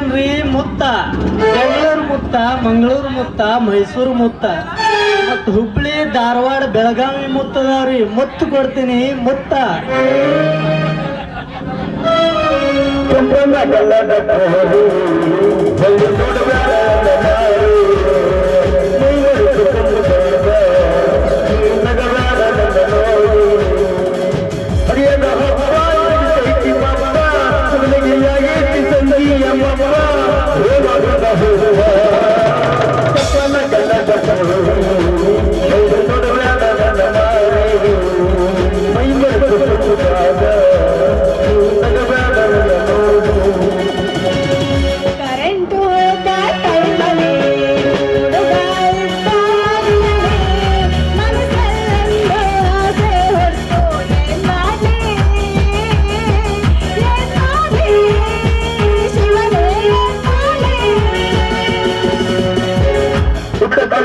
ಬೇಕೇನ್ರಿ ಮುತ್ತ? ಬೆಂಗಳೂರು ಮುತ್ತ, ಮಂಗಳೂರು ಮುತ್ತ, ಮೈಸೂರು ಮುತ್ತ. ಮತ್ತು ಹುಬ್ಳಿ, ಧಾರವಾಡ, ಬೆಳಗಾವಿ ಮುತ್ತದವ್ರಿ ಮುತ್ತು ಕೊಡ್ತೀನಿ, ಮುತ್ತ.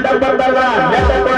ডাক্তার দাদা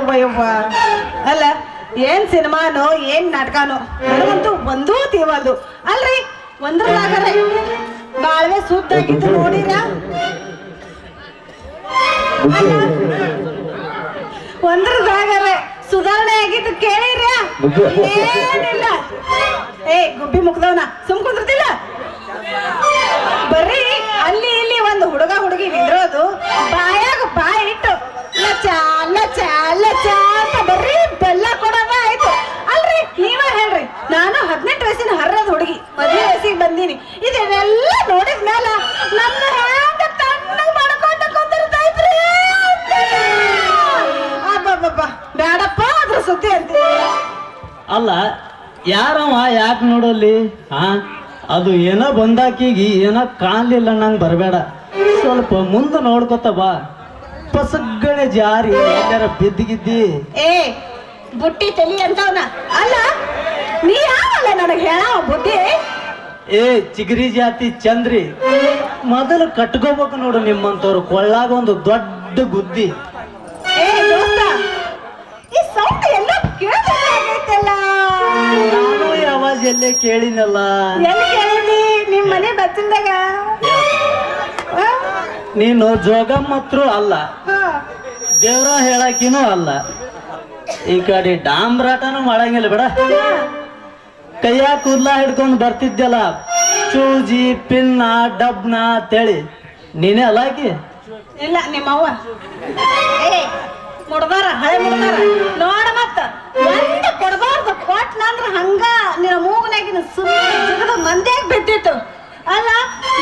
ಯವ್ವ, ಯವ್ವ, ಯವ್ವ. ಅಲ್ಲ ಏನ್ ಸಿನಿಮಾನೋ ಏನ್ ನಾಟಕನೋ ನನಗಂತೂ ಒಂದೂ ತೀವಲ್ದು ಅಲ್ರಿ ಒಂದ್ರದಾಗರೆ ಬಾಳ್ವೆ ಸುದ್ದಾಗಿತ್ತು ನೋಡಿರ ಒಂದ್ರದಾಗರೆ ಸುಧಾರಣೆ ಆಗಿತ್ತು ಕೇಳಿರ ಏನಿಲ್ಲ. ಏ ಗುಬ್ಬಿ ಮುಖದವನ ಸುಮ್ ಕುಂದಿರ್ತಿಲ್ಲ ಸುದ್ದಿ ಅಲ್ಲ ಯಾರವ ಯಾಕೆ ನೋಡಲ್ಲಿ? ಹಾ? ಅದು ಏನೋ ಬಂದಾಕಿಗಿ ಏನೋ ಕಾಣಲಿಲ್ಲ ನಂಗೆ ಬರಬೇಡ. ಸ್ವಲ್ಪ ಮುಂದೆ ನೋಡ್ಕೊತ ಬಾ. ಪಸಗಣೆ ಜಾರಿ ಎಲ್ಲಾರ ಬಿದ್ದಿಗಿದ್ದಿ. ಏ ಬುಟ್ಟಿ ತಲಿ ಅಂತವನ. ಅಲ್ಲ ನೀ ಯಾವಲ್ಲ ನನಗೆ ಹೇಳ ಬುದ್ಧಿ? ಏ ಚಿಗರಿ ಜಾತಿ ಚಂದ್ರಿ. ಮೊದಲು ಕಟ್ಕೋಬೇಕು ನೋಡು ನಿಮ್ಮಂತವ್ರು. ಕೊಳ್ಳಾಗ ಒಂದು ದೊಡ್ಡ ಗುದ್ದಿ. ಏ ಎಲ್ಲೇ ಕೇಳಿನಲ್ಲ? ಎಲ್ಲಿ ಕೇಳಿದಿ ನಿಮ್ ಮನೆ ಬಚ್ಚಲ್ದಾಗ ನೀನು ಜೋಗಮ್ಮತ್ರು ಅಲ್ಲ. ದೇವ್ರ ಹೇಳಕಿನೂ ಅಲ್ಲ. ಈ ಕಡೆ ಡಾಮ್ರಾಟನೂ ಮಾಡಂಗಿಲ್ಲ ಬೇಡ. ಕೈಯ ಕೂದ್ಲ ಹಿಡ್ಕೊಂಡು ಬರ್ತಿದ್ದಲ್ಲ ಚೂಜಿ ಪಿನ್ನ ಡಬ್ನ ಅಂತೇಳಿ. ನೀನೇ ಅಲ್ಲಾಕಿ ಇಲ್ಲ ನಿಮ್ಮವ್ವ. ಮುಡ್ದಾರ ಹಳೆ ಮುಡ್ದಾರ ನೋಡ ಮತ್ತ ಒಂದ ಕೊಡಬಾರ್ದು. ಕೊಟ್ನಂದ್ರ ಹಂಗ ನಿನ್ನ ಮೂಗನಾಗಿನ ಸುಮ್ಮನೆ ಮಂದ್ಯಾಗ ಬಿದ್ದಿತ್ತು. ಅಲ್ಲ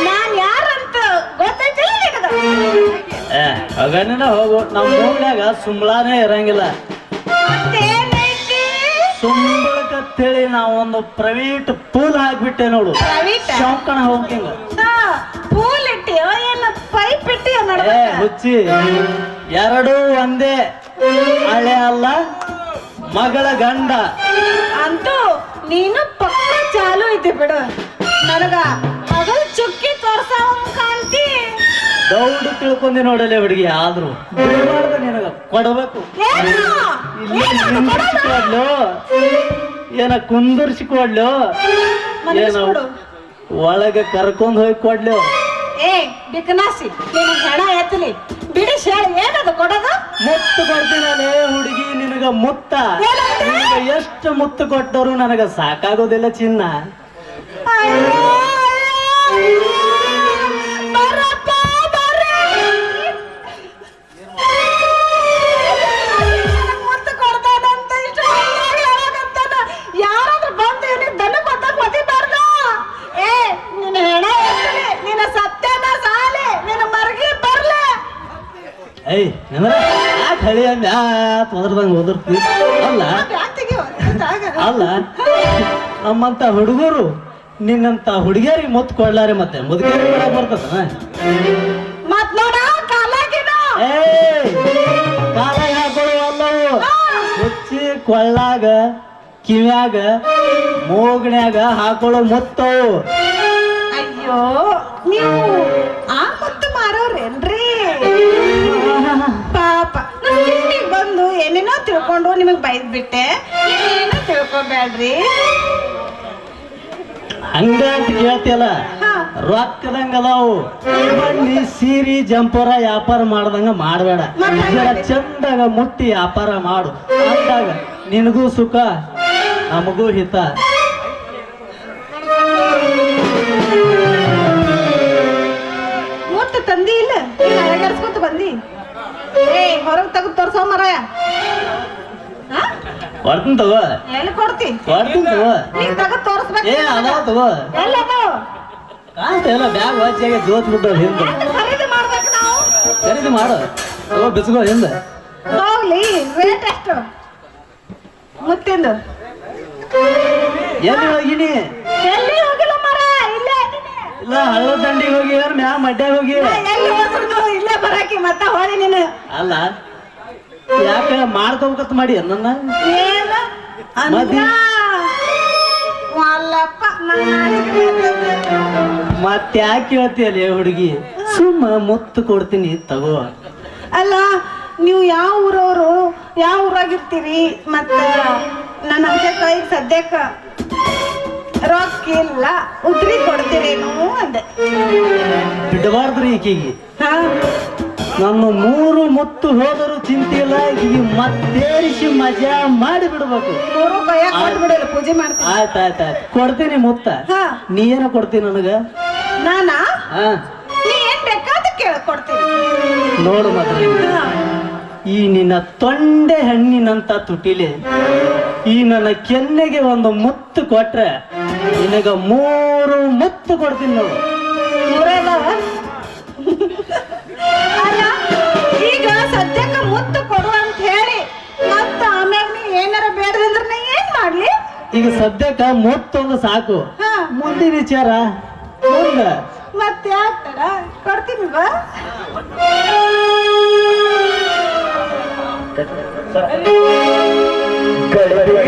ನಾನ್ ಯಾರಂತ ಗೊತ್ತೈತಿಲ್ಲ ನಿನಗ? ಗಂಡನ ಹೋಗು. ನಮ್ಮ ಊರ್ನ್ಯಾಗ ಸುಮ್ಲಾನೇ ಇರಂಗಿಲ್ಲ. ಮತ್ತೇನೈತಿ ನಾವು ಒಂದು ಪ್ರೈವೇಟ್ ಪೂಲ್ ಹಾಕ್ಬಿಟ್ಟೆ ನೋಡು. ಶೌಕಣ ಹೋಗಿಂಗ ಪೂಲ್ ಇಟ್ಟಿ ಏನ ಪೈಪ್ ಇಟ್ಟಿ ಹುಚ್ಚಿ. ಎರಡೂ ಒಂದೇ ಹಳೆ ಅಲ್ಲ ಮಗಳ ಗಂಡ. ಅಂತೂ ನೀನು ಪಕ್ಕ ಚಾಲು ಐತಿ ಬಿಡು. ನನಗ ಮಗಳು ಚುಕ್ಕಿ ತೋರ್ಸ ಕಾಂತಿ ದೌಡು ತಿಳ್ಕೊಂಡಿ ನೋಡಲೆ ಹುಡುಗಿ ಆದ್ರೂ ಬಿಡ್ಬಾರ್ದು ನಿನಗ ಕೊಡಬೇಕು. ಏನು? ಇಲ್ಲಿ ಏನು ಅದು ಕೊಡೋದು? ಕೊಡ್ಲು. ಏನ ಕುಂದರ್ಸಿ ಕೊಡ್ಲು. ಏನ. ಒಳಗೆ ಕರ್ಕೊಂಡ್ ಹೋಗಿ ಕೊಡ್ಲು. ಏ ಬಿಕನಾಸಿ ನೀನು ಹೆಣ ಎತ್ತಲಿ ಬಿಡಿ ಹೇಳಿ ಏನದು ಕೊಡೋದು? ಮುತ್ತು ಕೊಡ್ತೀನೇ ಹುಡುಗಿ ನಿನಗ ಮುತ್ತ? ನಿನಗ ಎಷ್ಟು ಮುತ್ತು ಕೊಟ್ಟರು ನನಗ ಸಾಕಾಗೋದಿಲ್ಲ ಚಿನ್ನ. ಅಂದ ಒದರ್ತಿ. ಅಲ್ಲ? ಅಲ್ಲ? ನಮ್ಮಂತ ಹುಡುಗರು ನಿನ್ನಂತ ಹುಡುಗಿಯರಿಗೆ ಮುತ್ತು ಕೊಡ್ಲಾರೆ ಮತ್ತೆ. ಮುದುಕೇರಿ ಕೊಡಕ್ ಬರ್ತದ ಮತ್ ನೋಡ ಕಾಲಾಗ ಹುಚ್ಚಿ ಕೊಳ್ಳಾಗ ಕಿವ್ಯಾಗ ಮೋಗಣ್ಯಾಗ ಹಾಕೊಳ್ಳೋ ಮುತ್ತವು. ಅಯ್ಯೋ ನೀವು ಆ ಮುತ್ತು ಮಾರೋರೇನ್ರಿ? ಪಾಪ. ಬಂದು ಏನೇನೋ ತಿಳ್ಕೊಂಡು ನಿಮಗೆ ಬೈದ್ ಬಿಟ್ಟೆ ಏನೇನೋ ತಿಳ್ಕೊಬೇಡ್ರಿ. ಹಂಗ ಅಂತ ಕೇಳ್ತಿಯಲ್ಲ? ಹಾ. ರೊಕ್ಕದಂಗ ಅದಾವು ಬನ್ನಿ ಸೀರಿ ಜಂಪರ ವ್ಯಾಪಾರ ಮಾಡ್ದಂಗ ಮಾಡಬೇಡ? ಚಂದಾಗ ಮುಟ್ಟಿ ವ್ಯಾಪಾರ ಮಾಡು. ಅಂದಾಗ ನಿನಗೂ ಸುಖ ನಮಗೂ ಹಿತ. ಮುತ್ತು ತಂದಿ ಇಲ್ಲ? ಅಳಗರ್ಸ್ಕೊತ ಬಂದಿ? ಹೊರಗ್ ತೆಗೆದು ತೋರ್ಸೋ ಮರಾಯ. ಹಾ? ಕೊಡ್ತೀನಿ ತಗೋ. ಎಲ್ಲಿ ಕೊಡ್ತಿ? ಕೊಡ್ತೀನಿ ತಗೋ. ನೀವ್ ತೆಗೆದು ತೋರ್ಸ್ಬೇಕು ಏ ಅದಾವ ತಗೋ. ಎಲ್ಲದು? ಕಾಂತೆಲ್ಲ ಬ್ಯಾಗ್ ವಾಚಿಯಾಗ ಜೋತ್ ಬಿದ್ದವ್ ಹಿಂದೆ. ಹೆಂಗ್ ಖರೀದಿ ಮಾಡ್ಬೇಕು ನಾವು? ಖರೀದಿ ಮಾಡು. ತಗೋ ಬಿಸ್ಕೋ ಹಿಂದೆ. ಹೋಗ್ಲಿ ರೇಟ್ ಎಷ್ಟು? ಮುತ್ತಿಂದು. ಎಲ್ಲಿ ಹೋಗಿನಿ? ಎಲ್ಲಿ ಹೋಗಿಲ್ಲ ಮರ ಇಲ್ಲೇ ಅದೀನಿ. ಇಲ್ಲ ಹಳ್ಳ ದಂಡಿಗೆ ಹೋಗಿ ಏನ್ ಮ್ಯಾ ಮಡ್ಯಾಗ ಹೋಗಿ? ಎಲ್ಲಿ ಹೋದ್ರು ಬರಾಕಿ ಮತ್ತ ಹೋದೆ ನೀನು. ಅಲ್ಲ ಯಾಕ ಮಾಡ್ಕೋಬೇಕಂತ ಮಾಡಿ ನನ್ನ? ಏನು? ಮದಿ? ಮಲ್ಲಪ್ಪ ನನ್ನ ನಾಚಿಕೆ ಮತ್ತೆ ಯಾಕೆ ಹೇಳ್ತೀಯಲ್ಲ ಹುಡುಗಿ? ಸುಮ್ಮ ಮುತ್ತು ಕೊಡ್ತೀನಿ ತಗೋ. ಅಲ್ಲ ನೀವು ಯಾವ ಊರವರು? ಯಾವ ಊರಾಗಿರ್ತೀರಿ? ಮತ್ತೆ ನನ್ನ ಕೈ ಸದ್ಯಕ್ಕ ರೊಕ್ಕ ಇಲ್ಲ ಉದ್ರಿ ಕೊಡ್ತೀರೇನು ಅಂದೆ. ಬಿಡಬಾರ್ದ್ರಿ ಈಕಿಗೆ. ಹಾ. ನನ್ನ ಮೂರು ಮುತ್ತು ಹೋದರೂ ಚಿಂತಿಲ್ಲ ಈ ಮತ್ತೇರಿಸಿ ಮಜಾ ಮಾಡಿ ಬಿಡ್ಬೇಕು ಮೂರು ಕೈಯಾಗ ಕೊಟ್ಟು ಪೂಜೆ ಮಾಡ್ತೀನಿ. ಆಯ್ತ್ ಆಯ್ತ್ ಆಯ್ತ್ ಕೊಡ್ತೀನಿ ಮುತ್ತ. ಹಾ. ನೀ ಏನ ಕೊಡ್ತೀನಿ ನನಗ? ನಾನಾ? ಹಾ. ನೀ ಏನ್ ಬೇಕಾದ ಕೇಳ ಕೊಡ್ತೀನಿ. ನೋಡು ಮತ್ತೆ ಹಾ. ಈ ನಿನ್ನ ತೊಂಡೆ ಹಣ್ಣಿನಂತ ತುಟಿಲೆ ಈ ನನ್ನ ಕೆನ್ನೆಗೆ ಒಂದು ಮುತ್ತು ಕೊಟ್ರೆ ನಿನಗ ಮೂರು ಮುತ್ತು ಕೊಡ್ತೀನಿ ನೋಡು? ಈಗ ಸದ್ಯಕ್ಕ ಮುತ್ತು ಕೊಡು ಅಂತ ಹೇಳಿ ಮತ್ತ ಆಮ್ಯಾಗ ನೀ ಏನಾರ ಬೇಡದಂದ್ರ ನಾ ಏನ್ ಮಾಡ್ಲಿ? ಈಗ ಸದ್ಯಕ್ಕ ಮುತ್ತೊಂದು ಸಾಕು. ಹಾ. ಮುಂದಿನ ವಿಚಾರ ಮುಂದ. ಮತ್ತೆ ಯಾಕ್ ತಡ ಕೊಡ್ತೀನಿ ಬಾ. ಗಡಬಿಡಿ